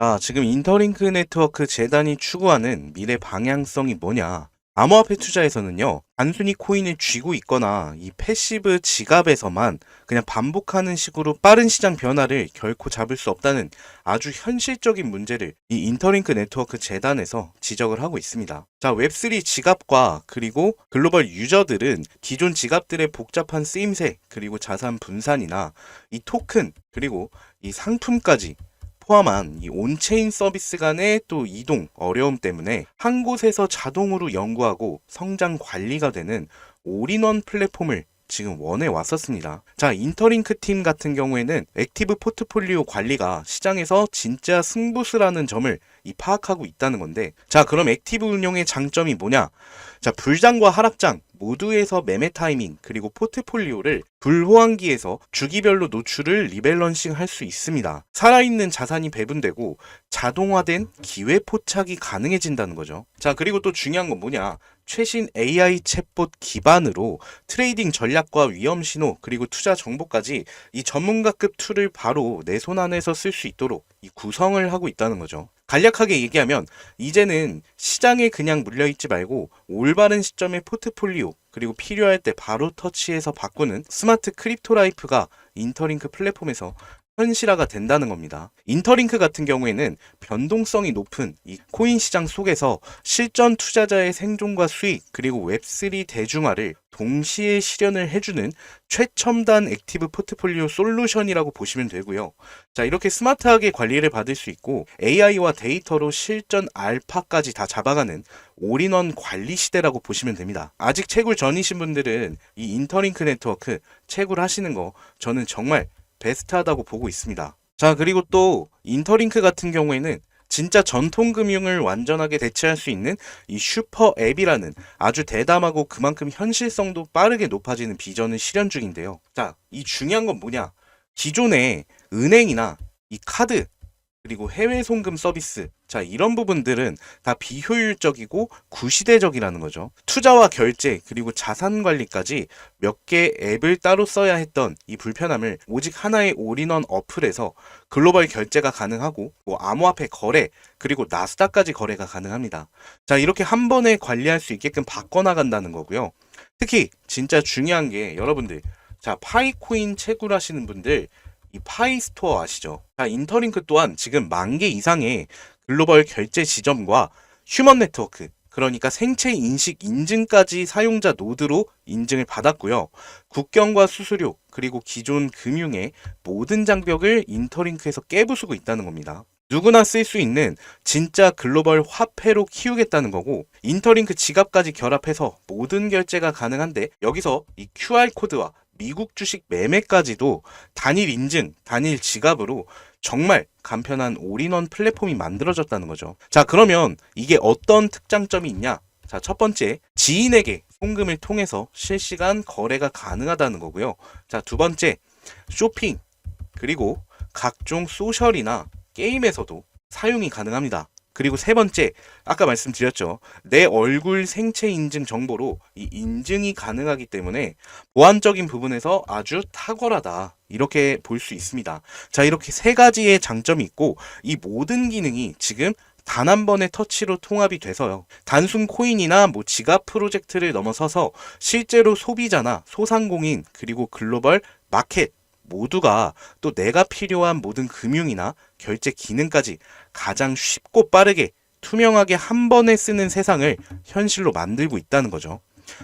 아, 지금 인터링크 네트워크 재단이 추구하는 미래 방향성이 뭐냐? 암호화폐 투자에서는요, 단순히 코인을 쥐고 있거나 이 패시브 지갑에서만 그냥 반복하는 식으로 빠른 시장 변화를 결코 잡을 수 없다는 아주 현실적인 문제를 이 인터링크 네트워크 재단에서 지적을 하고 있습니다. 자, 웹3 지갑과 그리고 글로벌 유저들은 기존 지갑들의 복잡한 쓰임새 그리고 자산 분산이나 이 토큰 그리고 이 상품까지 포함한 이 온체인 서비스 간의 또 이동 어려움 때문에 한 곳에서 자동으로 연구하고 성장 관리가 되는 올인원 플랫폼을 지금 원해 왔었습니다. 자, 인터링크 팀 같은 경우에는 액티브 포트폴리오 관리가 시장에서 진짜 승부수라는 점을 이 파악하고 있다는 건데, 자, 그럼 액티브 운용의 장점이 뭐냐? 자, 불장과 하락장 모두에서 매매 타이밍 그리고 포트폴리오를 불호황기에서 주기별로 노출을 리밸런싱 할 수 있습니다. 살아있는 자산이 배분되고 자동화된 기회 포착이 가능해진다는 거죠. 자, 그리고 또 중요한 건 뭐냐? 최신 AI 챗봇 기반으로 트레이딩 전략과 위험 신호 그리고 투자 정보까지 이 전문가급 툴을 바로 내 손 안에서 쓸 수 있도록 이 구성을 하고 있다는 거죠. 간략하게 얘기하면 이제는 시장에 그냥 물려있지 말고 올바른 시점에 포트폴리오 그리고 필요할 때 바로 터치해서 바꾸는 스마트 크립토 라이프가 인터링크 플랫폼에서 현실화가 된다는 겁니다. 인터링크 같은 경우에는 변동성이 높은 이 코인 시장 속에서 실전 투자자의 생존과 수익 그리고 웹3 대중화를 동시에 실현을 해주는 최첨단 액티브 포트폴리오 솔루션이라고 보시면 되고요. 자, 이렇게 스마트하게 관리를 받을 수 있고 AI와 데이터로 실전 알파까지 다 잡아가는 올인원 관리 시대라고 보시면 됩니다. 아직 채굴 전이신 분들은 이 인터링크 네트워크 채굴 하시는 거 저는 정말 베스트하다고 보고 있습니다. 자, 그리고 또 인터링크 같은 경우에는 진짜 전통 금융을 완전하게 대체할 수 있는 이 슈퍼 앱이라는 아주 대담하고 그만큼 현실성도 빠르게 높아지는 비전을 실현 중인데요. 자, 이 중요한 건 뭐냐? 기존의 은행이나 이 카드 그리고 해외 송금 서비스 자 이런 부분들은 다 비효율적이고 구시대적이라는 거죠. 투자와 결제 그리고 자산 관리까지 몇 개 앱을 따로 써야 했던 이 불편함을 오직 하나의 올인원 어플에서 글로벌 결제가 가능하고 뭐 암호화폐 거래 그리고 나스닥까지 거래가 가능합니다. 자 이렇게 한 번에 관리할 수 있게끔 바꿔나간다는 거고요. 특히 진짜 중요한 게 여러분들 자 파이코인 채굴하시는 분들 이 파이 스토어 아시죠? 자, 인터링크 또한 지금 만 개 이상의 글로벌 결제 지점과 휴먼 네트워크, 그러니까 생체 인식 인증까지 사용자 노드로 인증을 받았고요. 국경과 수수료, 그리고 기존 금융의 모든 장벽을 인터링크에서 깨부수고 있다는 겁니다. 누구나 쓸 수 있는 진짜 글로벌 화폐로 키우겠다는 거고 인터링크 지갑까지 결합해서 모든 결제가 가능한데 여기서 이 QR코드와 미국 주식 매매까지도 단일 인증, 단일 지갑으로 정말 간편한 올인원 플랫폼이 만들어졌다는 거죠. 자, 그러면 이게 어떤 특장점이 있냐? 자, 첫 번째, 지인에게 송금을 통해서 실시간 거래가 가능하다는 거고요. 자, 두 번째, 쇼핑, 그리고 각종 소셜이나 게임에서도 사용이 가능합니다. 그리고 세 번째, 아까 말씀드렸죠. 내 얼굴 생체 인증 정보로 이 인증이 가능하기 때문에 보안적인 부분에서 아주 탁월하다. 이렇게 볼 수 있습니다. 자, 이렇게 세 가지의 장점이 있고 이 모든 기능이 지금 단한 번의 터치로 통합이 돼서요. 단순 코인이나 뭐 지갑 프로젝트를 넘어서서 실제로 소비자나 소상공인 그리고 글로벌 마켓 모두가 또 내가 필요한 모든 금융이나 결제 기능까지 가장 쉽고 빠르게 투명하게 한 번에 쓰는 세상을 현실로 만들고 있다는 거죠.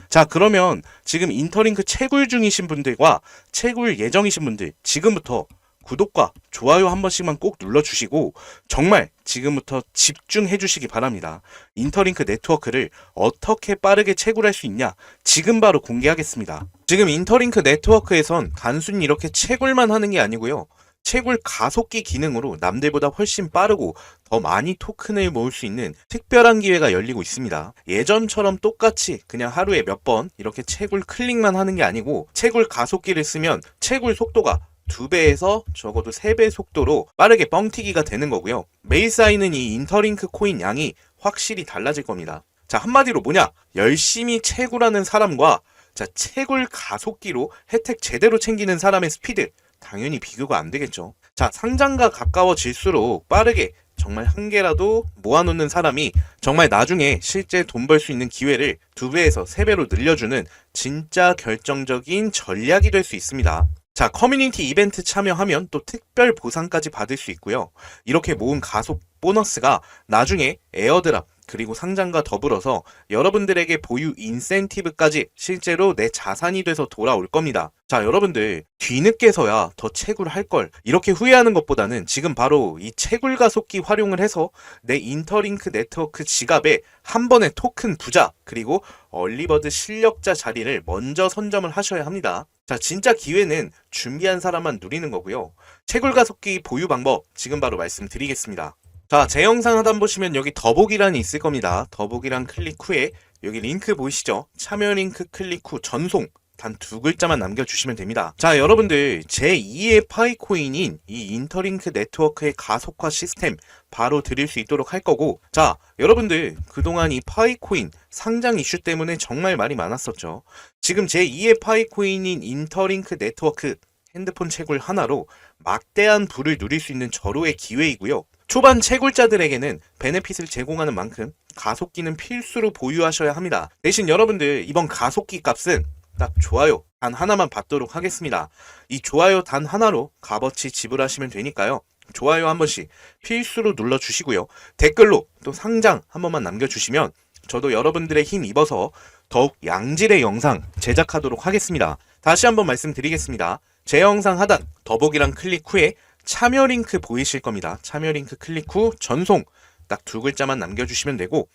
자, 그러면 지금 인터링크 채굴 중이신 분들과 채굴 예정이신 분들 지금부터 구독과 좋아요 한 번씩만 꼭 눌러주시고 정말 지금부터 집중해 주시기 바랍니다. 인터링크 네트워크를 어떻게 빠르게 채굴할 수 있냐 지금 바로 공개하겠습니다. 지금 인터링크 네트워크에선 단순히 이렇게 채굴만 하는 게 아니고요. 채굴 가속기 기능으로 남들보다 훨씬 빠르고 더 많이 토큰을 모을 수 있는 특별한 기회가 열리고 있습니다. 예전처럼 똑같이 그냥 하루에 몇 번 이렇게 채굴 클릭만 하는 게 아니고 채굴 가속기를 쓰면 채굴 속도가 두 배에서 적어도 세배 속도로 빠르게 뻥튀기가 되는 거고요. 매일 쌓이는 이 인터링크 코인 양이 확실히 달라질 겁니다. 자, 한마디로 뭐냐? 열심히 채굴하는 사람과 자, 채굴 가속기로 혜택 제대로 챙기는 사람의 스피드. 당연히 비교가 안 되겠죠. 자, 상장과 가까워질수록 빠르게 정말 한 개라도 모아놓는 사람이 정말 나중에 실제 돈 벌 수 있는 기회를 두 배에서 세 배로 늘려주는 진짜 결정적인 전략이 될 수 있습니다. 자, 커뮤니티 이벤트 참여하면 또 특별 보상까지 받을 수 있고요. 이렇게 모은 가속 보너스가 나중에 에어드랍 그리고 상장과 더불어서 여러분들에게 보유 인센티브까지 실제로 내 자산이 돼서 돌아올 겁니다. 자, 여러분들 뒤늦게서야 더 채굴 할걸 이렇게 후회하는 것보다는 지금 바로 이 채굴 가속기 활용을 해서 내 인터링크 네트워크 지갑에 한 번에 토큰 부자 그리고 얼리버드 실력자 자리를 먼저 선점을 하셔야 합니다. 자, 진짜 기회는 준비한 사람만 누리는 거고요. 채굴 가속기 보유 방법 지금 바로 말씀드리겠습니다. 자, 제 영상 하단 보시면 여기 더보기란이 있을 겁니다. 더보기란 클릭 후에 여기 링크 보이시죠? 참여 링크 클릭 후 전송 단 두 글자만 남겨주시면 됩니다. 자, 여러분들 제2의 파이코인인 이 인터링크 네트워크의 가속화 시스템 바로 드릴 수 있도록 할 거고 자, 여러분들 그동안 이 파이코인 상장 이슈 때문에 정말 말이 많았었죠. 지금 제2의 파이코인인 인터링크 네트워크 핸드폰 채굴 하나로 막대한 부를 누릴 수 있는 절호의 기회이고요. 초반 채굴자들에게는 베네핏을 제공하는 만큼 가속기는 필수로 보유하셔야 합니다. 대신 여러분들 이번 가속기 값은 딱 좋아요 단 하나만 받도록 하겠습니다. 이 좋아요 단 하나로 값어치 지불하시면 되니까요. 좋아요 한 번씩 필수로 눌러주시고요. 댓글로 또 상장 한 번만 남겨주시면 저도 여러분들의 힘 입어서 더욱 양질의 영상 제작하도록 하겠습니다. 다시 한번 말씀드리겠습니다. 제 영상 하단 더보기란 클릭 후에 참여 링크 보이실 겁니다. 참여 링크 클릭 후 전송 딱 두 글자만 남겨주시면 되고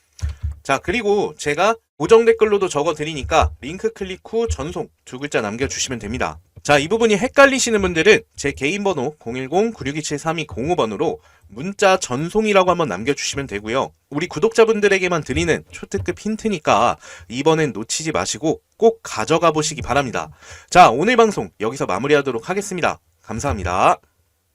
자 그리고 제가 고정 댓글로도 적어 드리니까 링크 클릭 후 전송 두 글자 남겨주시면 됩니다. 자 이 부분이 헷갈리시는 분들은 제 개인 번호 010-9627-3205번으로 문자 전송이라고 한번 남겨주시면 되고요. 우리 구독자분들에게만 드리는 초특급 힌트니까 이번엔 놓치지 마시고 꼭 가져가 보시기 바랍니다. 자 오늘 방송 여기서 마무리하도록 하겠습니다. 감사합니다.